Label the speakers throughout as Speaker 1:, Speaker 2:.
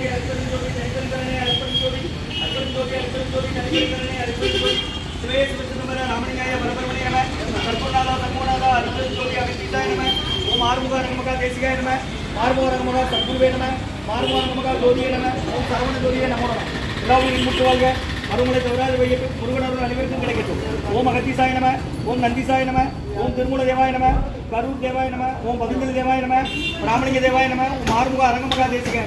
Speaker 1: ஜோதி அற்புதம் ஜோதி ஜோதி ஓம் சத்குருவே நம ஆறுமுக ஜோதியே நம ஓம் சரவண ஜோதியே நமோ நம எல்லாரும் வாழ்க அருமலை தவறாது வையட்டும் முருகனர்கள் அனைவருக்கும் கிடைக்கட்டும் ஓம் நம ஓம் நந்திசாய நம ஓம் திருமூல தேவாய நம கரூர் தேவாய நம ஓம் பதஞ்சலி தேவாய நம பிராமணிக தேவாய நம ஓம் ஆறுமுக அரங்கமகா தேசிக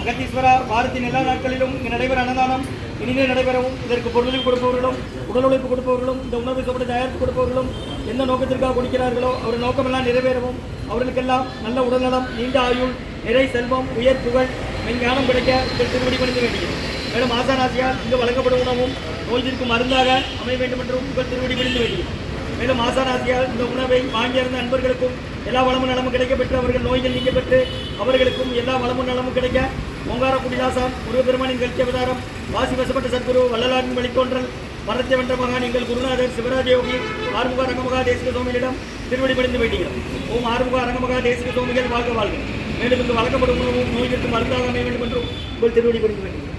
Speaker 1: அகத்தீஸ்வரா வாரத்தின் எல்லா நாட்களிலும் இங்கு நடைபெற அன்னதானம் இனிதே நடைபெறவும் இதற்கு பொருளுதவி கொடுப்பவர்களும் உடல் உழைப்பு கொடுப்பவர்களும் இந்த உணவு சாப்பிட தயாரித்து கொடுப்பவர்களும் எந்த நோக்கத்திற்காக கொடுக்கிறார்களோ அவர் நோக்கமெல்லாம் நிறைவேறவும். அவர்களுக்கெல்லாம் நல்ல உடல்நலம் நீண்ட ஆயுள் நிறை செல்வம் உயர் புகழ் மெஞ்ஞானம் கிடைக்க உங்கள் திருவடி பணிந்து வேண்டியது மேலும் ஆசானாசியால் இங்கு வழங்கப்படும் உணவும் நோய் மருந்தாக அமைய வேண்டும் என்றும் உங்கள் திருவடி பணிந்து வேண்டியது மேலும் ஆசானாசியால் இந்த உணவை வாங்கியிருந்த அன்பர்களுக்கும் எல்லா வளமும் நலமும் கிடைக்க பெற்று அவர்கள் நோய்கள் நீங்க பெற்று அவர்களுக்கும் எல்லா வளமும் நலமும் கிடைக்க ஓங்கார குடிதாசான் குருபெருமானின் கல்வி அவதாரம் வாசி வசப்பட்ட சத்குரு வள்ளலாரின் வழித்தோன்றல் மரத்தை வென்ற மகான் எங்கள் குருநாதர் சிவராஜயோகி ஆறுமுக அரங்கமகா தேசிக சுவாமிகளிடம் திருவடி பணிந்து வேண்டுகிறோம் ஓம் ஆறுமுக அரங்கமகா தேசிக சுவாமிகள் வாழ்க வாழ்க. மேலும் இங்கு வழங்கப்படும் உணவும் நோய் தீர்க்கும் மருந்தாக அமைய வேண்டும் என்றும் உங்கள் திருவடி பணிந்து வேண்டுகிறோம்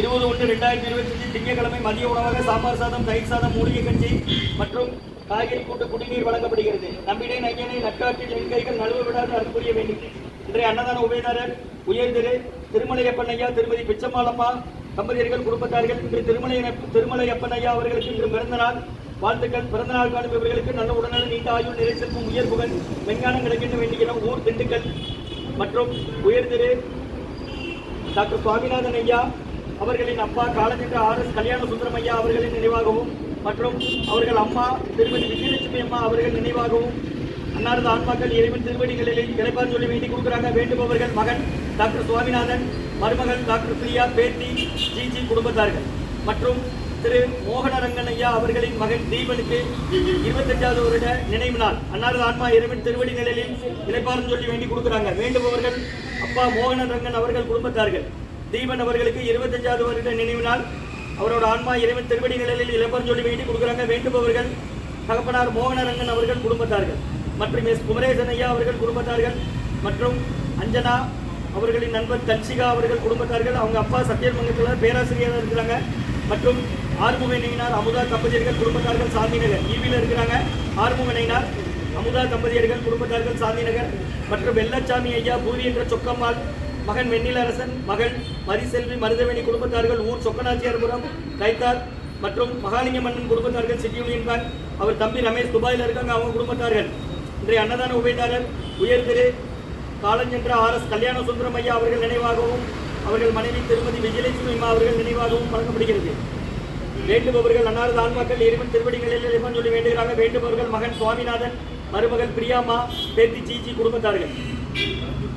Speaker 1: இருபது ஒன்று ரெண்டாயிரத்தி இருபத்தஞ்சு திங்கட்கிழமை மதிய உணவாக சாம்பார் சாதம் தயிர் சாதம் மூலிகை கஞ்சி மற்றும் காய்கறி கூட்டு குடிநீர் வழங்கப்படுகிறது. நம்பிடை நையனை நட்காட்டில் என் கைகள் நழுவ விடாது அன்புரிய வேண்டும். இன்றைய அன்னதான உபயதாரர் உயர் திரு திருமலையப்பன் ஐயா திருமதி பிச்சம்மாளம்மா தம்பதியர்கள் குடும்பத்தார்கள் இன்று திருமலை திருமலையப்பன் ஐயா அவர்களுக்கு இன்று பிறந்தநாள். வாழ்த்துக்கள். பிறந்த நாள் காணும் இவர்களுக்கு நல்ல உடல்நல நீண்ட ஆயுள் நிறை உயர் புகழ் மெஞ்ஞானம் கிடைக்கின்ற வேண்டுகிறோம் ஊர் திண்டுக்கல். மற்றும் உயர்திரு டாக்டர் சுவாமிநாதன் ஐயா அவர்களின் அப்பா காலஞ்சென்ற ஆர் எஸ் கல்யாண சுந்தரமையா அவர்களின் நினைவாகவும் மற்றும் அவர்கள் அம்மா திருமதி விஜயலட்சுமி அம்மா அவர்கள் நினைவாகவும் அன்னாரது ஆன்மாக்கள் இறைவன் திருவடிகளில் இழைப்பார் சொல்லி வேண்டி கொடுக்குறாங்க. வேண்டுபவர்கள் மகன் டாக்டர் சுவாமிநாதன் மருமகள் டாக்டர் பிரியா பேத்தி ஜிஜி குடும்பத்தார்கள். மற்றும் திரு மோகனரங்கன் ஐயா அவர்களின் மகன் தீபனுக்கு இருபத்தஞ்சாவது வருட நினைவு நாள். அன்னாரது ஆன்மா இறைவன் திருவடி நிலையில் இழைப்பார்னு சொல்லி வேண்டி கொடுக்குறாங்க. வேண்டுபவர்கள் அப்பா மோகனரங்கன் அவர்கள் குடும்பத்தார்கள். தீபன் அவர்களுக்கு இருபத்தஞ்சாவது வருட நினைவு நாள். அவரோட ஆன்மா இறைவன் திருவடி நிலையில் இழப்பர் சொல்லி வேண்டி கொடுக்குறாங்க. வேண்டுபவர்கள் தகப்பனார் மோகனரங்கன் அவர்கள் குடும்பத்தார்கள் மற்றும் எஸ் குமரேசன் ஐயா அவர்கள் குடும்பத்தார்கள் மற்றும் அஞ்சனா அவர்களின் நண்பர் தன்சிகா அவர்கள் குடும்பத்தார்கள். அவங்க அப்பா சத்தியமங்கத்தில் பேராசிரியராக இருக்கிறாங்க. மற்றும் ஆறுமுகனையினார் அமுதா தம்பதியர்கள் குடும்பத்தார்கள் சாந்தி நகர். ஈவியில் இருக்கிறாங்க. ஆறுமுகனையினார் அமுதா தம்பதியர்கள் குடும்பத்தார்கள் சாந்தி நகர். மற்றும் வெள்ளச்சாமி ஐயா பூரி என்ற சொக்கம்மாள் மகன் வெண்ணிலரசன் மகள் மரிசெல்வி மருதவேணி குடும்பத்தார்கள் ஊர் சொக்கநாச்சியார்புரம் கைத்தார் மற்றும் மகாலிங்க மன்னன் குடும்பத்தார்கள் சிட்டி யூனியன் பேங்க் அவர் தம்பி ரமேஷ் துபாயில் இருக்காங்க அவங்க குடும்பத்தார்கள். இன்றைய அன்னதான உபயதாரர் உயர் திரு காலஞ்சென்ற ஆர் எஸ் கல்யாண சுந்தரம் ஐயா அவர்கள் நினைவாகவும் அவர்கள் மனைவி திருமதி விஜயலட்சுமி அம்மா அவர்கள் நினைவாகவும் வழங்கப்படுகிறது. வேண்டுபவர்கள் அன்னாரது ஆன்மாக்கள் இறைவன் திருவடிகளில் இறைவன் சொல்லி வேண்டுகிறாங்க. வேண்டுபவர்கள் மகன் சுவாமிநாதன் மருமகள் பிரியாமா பேத்தி ஜிஜி குடும்பத்தார்கள்.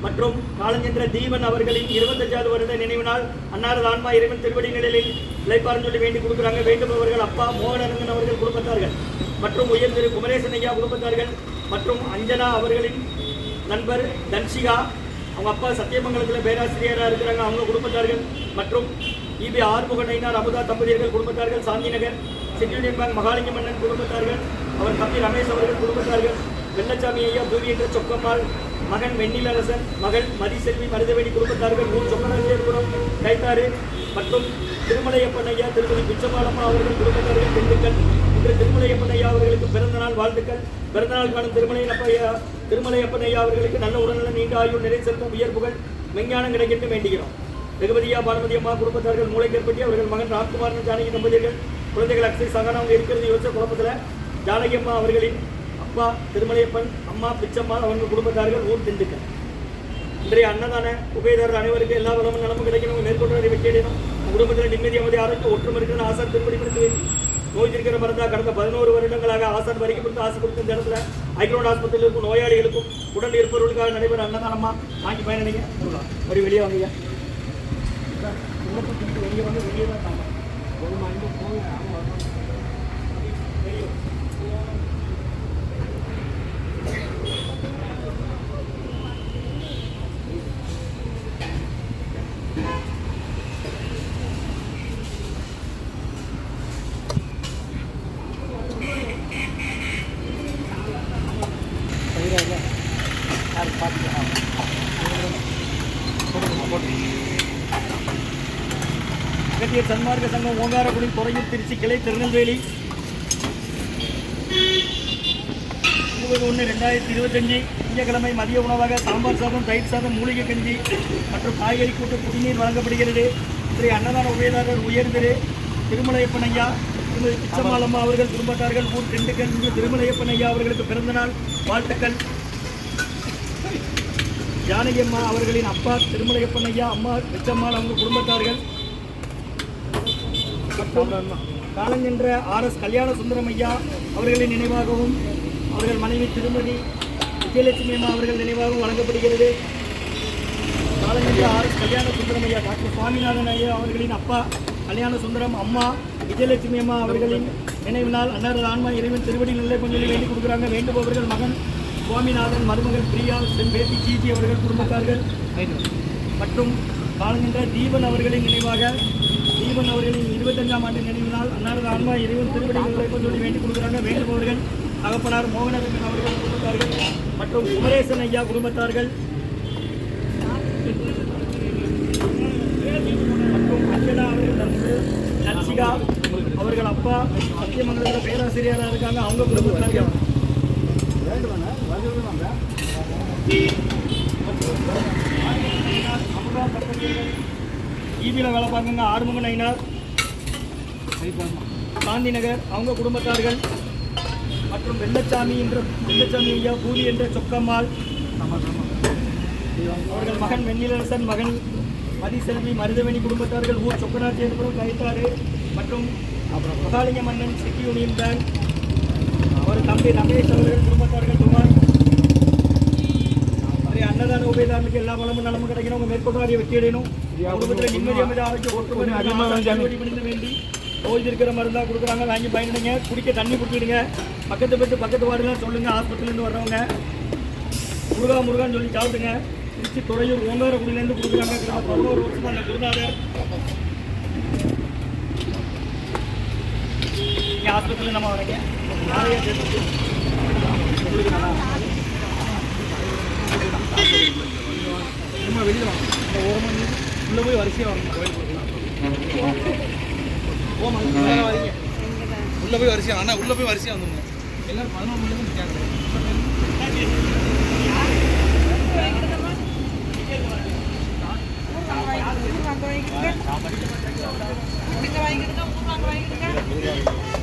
Speaker 1: மற்றும் காலஞ்சென்ற தீபன் அவர்களின் இருபத்தஞ்சாவது வருட நினைவு நாள் அன்னாரது ஆன்மா இறைவன் திருவடி நிலையில் இழைப்பார்னு சொல்லி வேண்டி கொடுக்குறாங்க. வேண்டுபவர்கள் அப்பா மோகனரங்கன் அவர்கள் குடும்பத்தார்கள் மற்றும் உயர் திரு குமரேசன் ஐயா குடும்பத்தார்கள் மற்றும் அஞ்சனா அவர்களின் நண்பர் தன்சிகா அவங்க அப்பா சத்தியமங்கலத்தில் பேராசிரியராக இருக்கிறாங்க அவங்க குடும்பத்தார்கள் மற்றும் இபி ஆறுமுக நயினார் அமுதா தம்பதியர்கள் குடும்பத்தார்கள் சாந்தி நகர் செக்யூரிட்டி பேங்க் மகாலிங்க மன்னன் குடும்பத்தார்கள் அவர் தம்பி ரமேஷ் அவர்கள் குடும்பத்தார்கள் வெள்ளச்சாமி ஐயா பூரி என்ற சொக்கம்மாள் மகன் வெண்ணிலரசன் மகள் மதிசெல்வி மருதவேணி குடும்பத்தார்கள் ஊர் சொக்கநாச்சியர்புரம் கைத்தாறு மற்றும் திருமலையப்பன் ஐயா திருமதி பிச்சபாலம்மா அவர்கள் குடும்பத்தார்கள் திண்டுக்கல். இன்று திருமலையப்பன் ஐயா அவர்களுக்கு பிறந்த நாள் வாழ்த்துக்கள். பிறந்த நாள் காணும் திருமலையப்பையா திருமலையப்பண்ணையா திருமலையப்பன் ஐயா அவர்களுக்கு நல்ல உடல்நல நீண்ட ஆயுள் நிறை செல்வம் உயர் விஞ்ஞானம் மெஞ்ஞானம் வேண்டுகிறோம். ரகுபதியா பாரமதி அம்மா குடும்பத்தார்கள் மூளை ஏற்பட்டி அவர்கள் மகன் ராம்குமார் ஜானகி தம்பதியர்கள் குழந்தைகள் அக்ஷய் சகனா அவங்க இருக்கிறது யோசிச்ச குழப்பத்தில் ஜானகி அம்மா அவர்களின் அப்பா திருமலையப்பன் அம்மா பிச்சம்மா அவங்க குடும்பத்தார்கள் ஊர் திண்டுக்கல். இன்றைய அன்னதான உபயதாரர் அனைவருக்கும் எல்லா வளமும் நலமும் கிடைக்கணும். மேற்கொண்டு வெற்றியடையணும் குடும்பத்தில் நிம்மதி அமைதி ஆரோக்கியம் ஒற்றுமை இருக்கிற ஆசார் திருப்படிப்படுத்தி நோய் இருக்கிற மருந்தா கடந்த பதினோரு வருடங்களாக ஆசார் வரைக்கும் கொடுத்து ஆசை கொடுத்த இந்த இடத்துல ஐக்ரோட் ஆஸ்பத்திரியில் இருக்கும் நோயாளிகளுக்கும் உடல் இருப்பவர்களுக்காக நடைபெற அன்னதானமா வாங்கி பயனடைங்க. ஒரு வெளியே வாங்க வெளியே வந்து வெளியே தான் போதுமா இங்கே போங்க. அகத்தியர் சன்மார்க்க சங்கம் ஓங்காரக்குடி துறையூர் திருச்சி கிளை திருநெல்வேலி. இருபது ஒன்று ரெண்டாயிரத்தி இருபத்தஞ்சி. திங்கக்கிழமை மதிய உணவாக சாம்பார் சாதம் தயிர் சாதம் மூலிகை கஞ்சி மற்றும் காய்கறி கூட்டு குடிநீர் வழங்கப்படுகிறது. ஸ்ரீ அன்னதான உபயதாரர் உயர்திரு திருமலையப்பன் ஐயா திருமதி பிச்சமாலம்மா அவர்கள் குடும்பத்தார்கள் ஊர் திண்டுக்கல் இன்று திருமலையப்பன் ஐயா அவர்களுக்கு பிறந்தநாள் வாழ்த்துக்கள். ஜானகி அம்மா அவர்களின் அப்பா திருமலையப்பன் ஐயா அம்மா பிச்சம்மாள் அவங்க குடும்பத்தார்கள் மற்றும் காலஞ்சென்ற ஆர் எஸ் கல்யாண சுந்தரம் ஐயா அவர்களின் நினைவாகவும் அவர்கள் மனைவி திருமதி விஜயலட்சுமி அம்மா அவர்கள் நினைவாகவும் வழங்கப்படுகிறது. காலஞ்சென்ற ஆர் எஸ் கல்யாண சுந்தரம் ஐயா டாக்டர் சுவாமிநாதன் ஐயா அவர்களின் அப்பா கல்யாண சுந்தரம் அம்மா விஜயலட்சுமி அம்மா அவர்களின் நினைவு நாள் அன்னாரது ஆன்மா இறைவன் திருவடி நல்ல கொஞ்சம் வேண்டிக் கொடுக்குறாங்க. வேண்டுபவர்கள் மகன் சுவாமிநாதன் மருமகள் பிரியா சென் பேபி ஜிஜி அவர்கள் குடும்பத்தார்கள். மற்றும் காலஞ்சென்ற தீபன் அவர்களின் நினைவாக தீபன் அவர்களின் இருபத்தஞ்சாம் ஆண்டு நினைவு நாள் அன்னாரது ஆன்மா இறைவன் திருப்படிகளை சொல்லி வேண்டிக் கொடுக்குறாங்க. வேண்டுபவர்கள் அகப்பனார் மோகனரங்கன் அவர்கள் குடும்பத்தார்கள் மற்றும் குமரேசன் ஐயா குடும்பத்தார்கள். மற்றும் அஞ்சனா அவர்கள் நன்சிகா அவர்கள் அப்பா சத்தியமங்கலத்தில் பேராசிரியராக இருக்காங்க. அவங்க குடும்பத்தார்கள் ஈபியில் வேலை பார்க்குங்க ஆறுமுகன் ஐனார் காந்தி நகர் அவங்க குடும்பத்தார்கள் மற்றும் வெள்ளச்சாமி என்ற வெள்ளச்சாமி ஐயா பூரி என்ற சொக்கம்மாள் அவர்கள் மகன் வெண்ணிலரசன் மகன் மதிசெல்வி மருதவேணி குடும்பத்தார்கள் ஊர் சொக்கநாச்சி என்பவரும் கைத்தாறு மற்றும் மகாலிங்க மன்னன் சிட்டி யூனியன் பேங்க் அவர் தம்பி ரமேஷ் அவர்கள் குடும்பத்தார்கள் துமார் அன்னதான உபயதாரனுக்கு எல்லா வளமும் நலமும் கிடைக்கணும் உங்க மேற்கொண்டு வெற்றி அடையணும் குடும்பத்தில் நிம்மதி அமைதி ஆரோக்கியம் வேண்டி நோய் இருக்கிற மருந்தா கொடுக்குறாங்க வாங்கி பயன்படுங்க குடிக்க தண்ணி குடிச்சிடுங்க பக்கத்து பக்கத்து பக்கத்து வார்டுலாம் சொல்லுங்க ஹாஸ்பிட்டல்லேருந்து வர்றவங்க முருகா முருகான்னு சொல்லி சாப்பிடுங்க திருச்சி துறையூர் ஓங்காரக்குடியிலேருந்து கொடுக்குறாங்க பதினோரு வருஷமா அந்த குருநாதர் இங்கே ஹாஸ்பிட்டலில் நம்ம வரீங்க நல்லா நம்ம வெளியில் வாங்க இந்த ஓரம் உள்ளே போய் வரிசையாக வாங்க கோயில் ஓமம் மேலே வரீங்க
Speaker 2: உள்ளே போய் வரிசையாக ஆனால் உள்ளே போய் வரிசையாக வந்துடுங்க எல்லாரும் பதினொரு மணி நேரம் வாங்கிக்கிட்டு
Speaker 1: வாங்கிக்கிட்டு